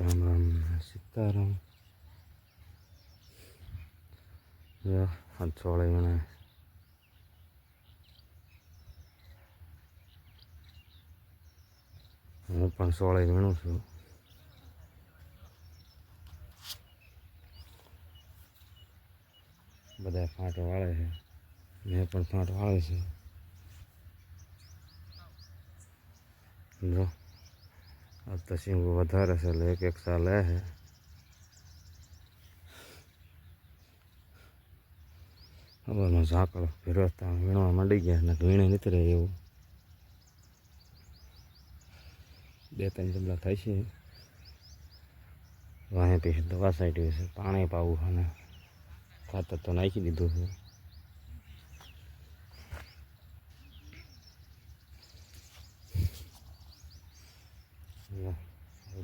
રામ રામ સીતારામ. ચોળે મને હું પણ સોળે વીણું છું. બધા ફાંટ વાળે છે. મેં પણ ફાંટ વાળે છે. જો. આ તો શીંગું વધારે છે એટલે એક એક સાલ હે છે ખબરનો ઝાકળ ફેરવતા વીણવા માંડી ગયા ને વીણે નીતરે એવું બે ત્રણ જમલા થાય છે વાહેથી દવા સાઈડ છે પાણી પાવું અને ખાતર તો નાખી દીધું છે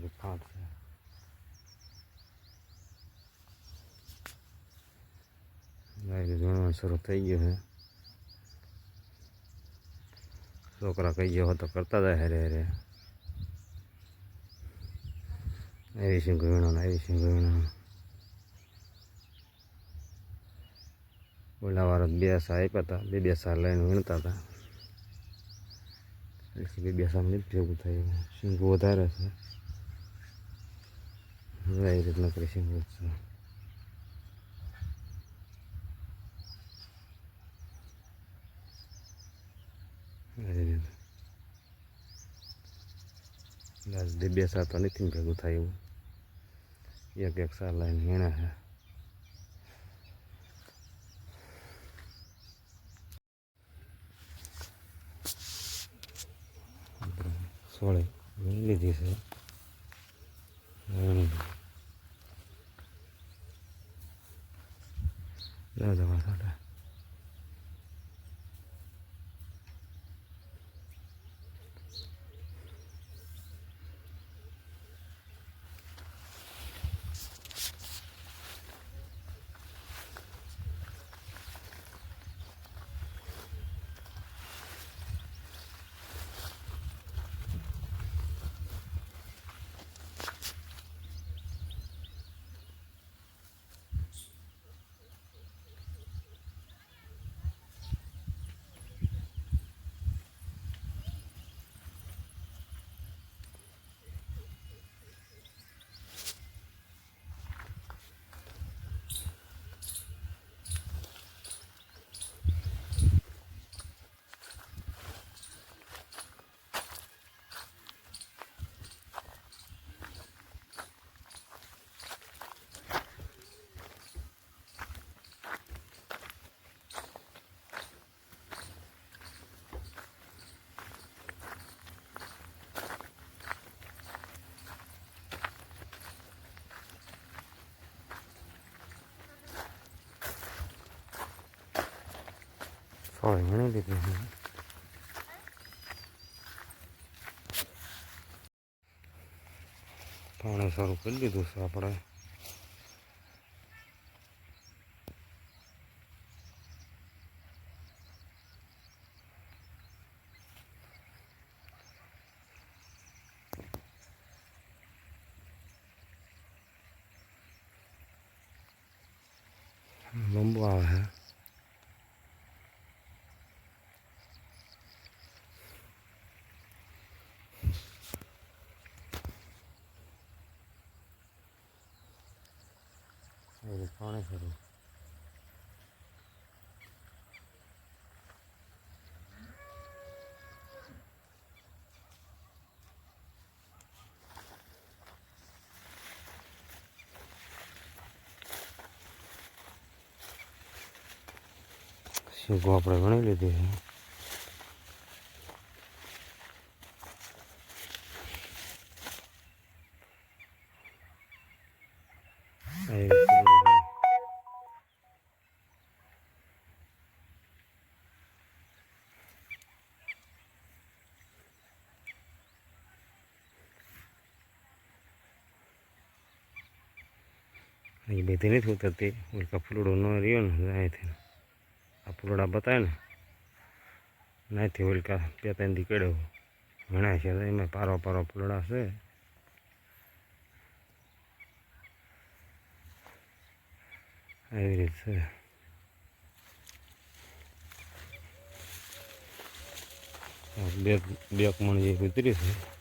બધું ફાટ છે ગાય વીણવાનું શરૂ થઈ ગયું છે છોકરા કહી ગયો તો કરતા જાય હેરે હેરે એવી સિંગ વીણો ને એવી સિંગ વીણો ઓલા વાર બે સા આપ્યા હતા બે બે સા લઈને વીણતા હતા એટલે બે બે સા નથી ભેગું થયું સિંગું વધારે છે હવે એ રીતના કરી સિંગું છે એવી રીતે બસ બે બે સા તો નથી ભેગું થાય એવું એક એક સાલ લઈને વીણે છે સોળે લીધી છે Ah, 们上这 વીણી લીધી છે પાણી સારું કરી દીધું છે આપણે લંબુ આવે છે એ પાણી સારું શીંગો આપણે ગણી લીધી છે એ બધી નથી ઉતરતી. ઓલકા ફૂલડો ન રહ્યો ને અહીંથી. આ ફૂલડા બતાવે ને. નાથી ઓલકા બે ત્રણ દી કડ્યો ઘણા છે એમાં પારો પારો ફૂલડા છે. આવી રીત છે. બે બે મણ જે ઉતરી છે.